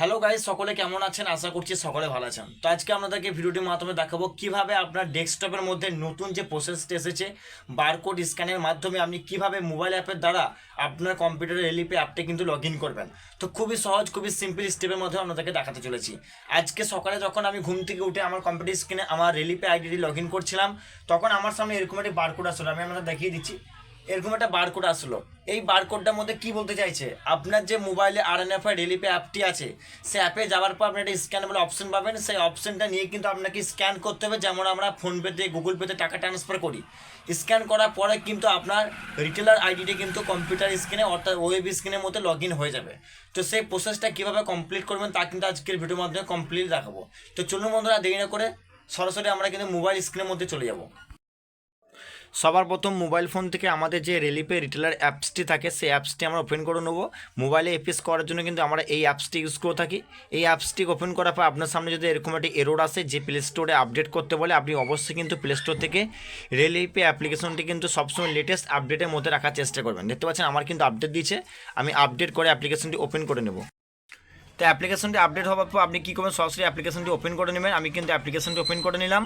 Hello guys সকলে কেমন আছেন? আশা করছি সকলে ভালো আছেন। তো আজকে আপনাদেরকে ভিডিওটির মাধ্যমে দেখাবো কীভাবে আপনার ডেস্কটপের মধ্যে নতুন যে প্রসেসটা এসেছে বারকোড স্ক্যানের মাধ্যমে আপনি কীভাবে মোবাইল অ্যাপের দ্বারা আপনার কম্পিউটারের এলিপি অ্যাপটা কিন্তু লগ ইন করবেন। তো খুবই সহজ, খুবই সিম্পল স্টেপের মধ্যে আপনাদেরকে দেখাতে চলেছি। আজকে সকালে যখন আমি ঘুম থেকে উঠে আমার কম্পিউটার স্ক্রিনে আমার রেলিপে আইডিটি লগ ইন করছিলাম, তখন আমার সামনে এরকম একটি বারকোড আসলো। আমি আপনাদের দেখিয়ে দিচ্ছি। এরকম একটা বারকোড আসলো। এই বারকোডটার মধ্যে কি বলতে চাইছে? আপনার যে মোবাইলে R N F I Relipay অ্যাপটি আছে, সে অ্যাপে যাওয়ার পর আপনি একটা স্ক্যান বলে অপশন পাবেন। সেই অপশনটা নিয়ে কিন্তু আপনাকে স্ক্যান করতে হবে, যেমন আমরা ফোনপেতে গুগল পেতে টাকা ট্রান্সফার করি। স্ক্যান করার পরে কিন্তু আপনার রিটেলার আইডিটি কিন্তু কম্পিউটার স্ক্রিনে অর্থাৎ ওয়েব স্ক্রিনের মধ্যে লগ ইন হয়ে যাবে। তো সেই প্রসেসটা কীভাবে কমপ্লিট করবেন তা কিন্তু আজকের ভিডিওর মাধ্যমে কমপ্লিট দেখাবো। তো চলুন বন্ধুরা, দেরি না করে সরাসরি আমরা কিন্তু মোবাইল স্ক্রিনের মধ্যে চলে যাব। সবার প্রথম মোবাইল ফোন থেকে আমাদের যে রেলিপে রিটেলার অ্যাপসটি থাকে, সেই অ্যাপসটি আমরা ওপেন করে নেব। মোবাইলে এপিএস করার জন্য কিন্তু আমরা এই অ্যাপসটি ইউজ করে থাকি। এই অ্যাপসটি ওপেন করার পর আপনার সামনে যদি এরকম একটি এরোড আসে, যে প্লে স্টোরে আপডেট করতে বলে, আপনি অবশ্যই কিন্তু প্লে স্টোর থেকে রেলিপে অ্যাপ্লিকেশনটি কিন্তু সবসময় লেটেস্ট আপডেটের মধ্যে রাখার চেষ্টা করবেন। দেখতে পাচ্ছেন, আমার কিন্তু আপডেট দিয়েছে। আমি আপডেট করে অ্যাপ্লিকেশনটি ওপেন করে নেব। তো অ্যাপ্লিকেশনটি আপডেট হওয়ার পর আপনি কী করবেন? সরাসরি অ্যাপ্লিকেশনটি ওপেন করে নেবেন। আমি কিন্তু অ্যাপ্লিকেশনটি ওপেন করে নিলাম।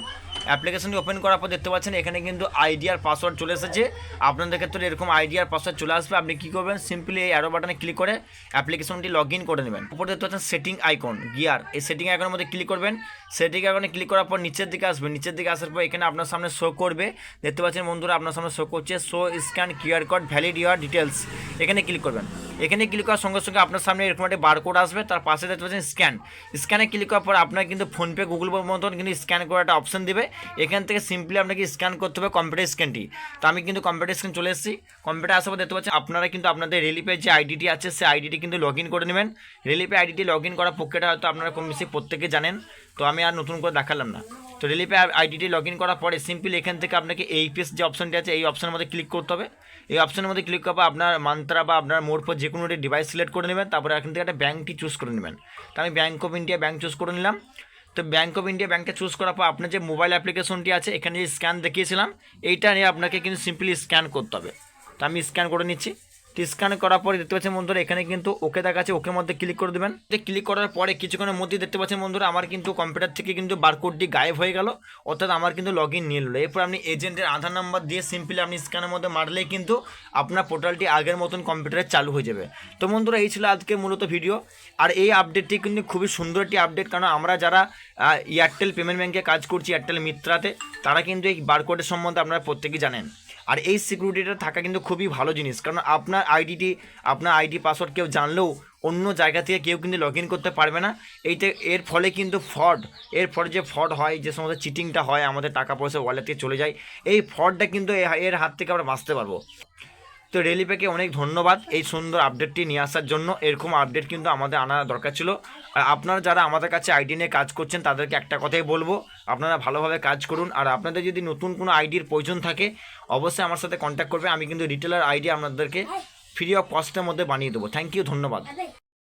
অ্যাপ্লিকেশনটি ওপেন করার পর দেখতে পাচ্ছেন, এখানে কিন্তু আইডি আর পাসওয়ার্ড চলে এসেছে। আপনাদের ক্ষেত্রে এরকম আইডি আর পাসওয়ার্ড চলে আসবে। আপনি কী করবেন? সিম্পলি এই অ্যারো বাটনে ক্লিক করে অ্যাপ্লিকেশনটি লগ ইন করে নেবেন। উপরে দেখতে পাচ্ছেন সেটিং আইকন গিয়ার এই সেটিং আইকনের মধ্যে ক্লিক করবেন। সেটিং আইকনে ক্লিক করার পর নিচের দিকে আসবে। নিচের দিকে আসার পর এখানে আপনার সামনে শো করবে। দেখতে পাচ্ছেন বন্ধুরা, আপনার সামনে শো করছে। Show scan QR code valid year details এখানে ক্লিক করবেন। এখানে ক্লিক করার সঙ্গে সঙ্গে আপনার সামনে এরকম একটা বারকোড আসবে, তার পাশে দেখতে পাচ্ছেন স্ক্যান স্ক্যানে ক্লিক করার পর আপনার কিন্তু ফোনপে গুগল পে মতন কিন্তু স্ক্যান করার একটা অপশন দেবে। এখান থেকে সিম্পলি আপনাকে স্ক্যান করতে হবে কম্পিউটার স্ক্যানটি তো আমি কিন্তু কম্পিউটার স্ক্যান চলে এসেছি। কম্পিউটার আসার পর দেখতে পাচ্ছেন আপনারা কিন্তু আপনাদের রেলিপের যে আইডিটি আছে, সেই আইডিটি কিন্তু লগ ইন করে নেবেন। রেলিপে আইডিটি লগ ইন করার প্রক্রিয়াটা হয়তো আপনারা কম বেশি প্রত্যেকে জানেন। তো আমি আর নতুন করে দেখালাম না। তো রেলিপে আইডিটি লগ ইন করার পরে সিম্পলি এখান থেকে আপনাকে এইপিএস যে অপশনটি আছে, এই অপশনের মধ্যে ক্লিক করতে হবে। এই অপশনের মধ্যে ক্লিক করার আপনার মান্ত্রা বা আপনার মোড় পর যে কোনো একটি ডিভাইস সিলেক্ট করে নেবেন, তারপরে এখান থেকে একটা ব্যাঙ্কটি চুজ করে নেবেন। তো আমি bank of India bank choose করে নিলাম। তো ব্যাঙ্ক অফ ইন্ডিয়া ব্যাঙ্কটা চুজ করার পর আপনার যে মোবাইল অ্যাপ্লিকেশনটি আছে, এখানে যে স্ক্যান দেখিয়েছিলাম, এইটা নিয়ে আপনাকে কিন্তু সিম্পলি স্ক্যান করতে হবে। তো আমি স্ক্যান করে নিচ্ছি। স্ক্যান করার পরে দেখতে পাচ্ছেন বন্ধুরা, এখানে কিন্তু ওকে দেখাচ্ছে ওকে মধ্যে ক্লিক করে দেবেন। ক্লিক করার পরে কিছুক্ষণের মধ্যেই দেখতে পাচ্ছেন বন্ধুরা, আমার কিন্তু কম্পিউটার থেকে কিন্তু বারকোডটি গায়েব হয়ে গেল। অর্থাৎ আমার কিন্তু লগ ইন নিয়ে নিল। এরপর আপনি এজেন্টের আধার নাম্বার দিয়ে সিম্পলি আপনি স্ক্যানের মধ্যে মারলেই কিন্তু আপনার পোর্টালটি আগের মতন কম্পিউটারে চালু হয়ে যাবে। তো বন্ধুরা, এই ছিল আজকে মূলত ভিডিও আর এই আপডেটটি কিন্তু খুবই সুন্দর একটি আপডেট কারণ আমরা যারা এয়ারটেল পেমেন্ট ব্যাঙ্কে কাজ করছি এয়ারটেল মিত্রাতে তারা কিন্তু এই বারকোডের সম্বন্ধে আপনারা প্রত্যেকেই জানেন। আর এই সিকিউরিটিটা থাকা কিন্তু খুবই ভালো জিনিস। কারণ আপনার আইডিটি আপনার আইডি পাসওয়ার্ড কেউ জানলেও অন্য জায়গা থেকে কেউ কিন্তু লগ ইন করতে পারবে না। এইতে, এর ফলে কিন্তু ফ্রড এর ফলে যে ফ্রড হয়, যে সমস্ত চিটিংটা হয়, আমাদের টাকা পয়সা ওয়ালেট থেকে চলে যায়, এই ফ্রডটা কিন্তু এর হাত থেকে আমরা বাঁচতে পারব। তো রেলি রেলিপেকে অনেক ধন্যবাদ এই সুন্দর আপডেটটি নিয়ে আসার জন্য। এরকম আপডেট কিন্তু আমাদের আনা দরকার ছিল। আর আপনারা যারা আমাদের কাছে আইডি নিয়ে কাজ করছেন, তাদেরকে একটা কথাই বলব, আপনারা ভালোভাবে কাজ করুন। আর আপনাদের যদি নতুন কোনো আইডির প্রয়োজন থাকে, অবশ্যই আমার সাথে কন্ট্যাক্ট করবে আমি কিন্তু রিটেলার আইডি আপনাদেরকে ফ্রি অফ কস্টের মধ্যে বানিয়ে দেবো। থ্যাংক ইউ ধন্যবাদ।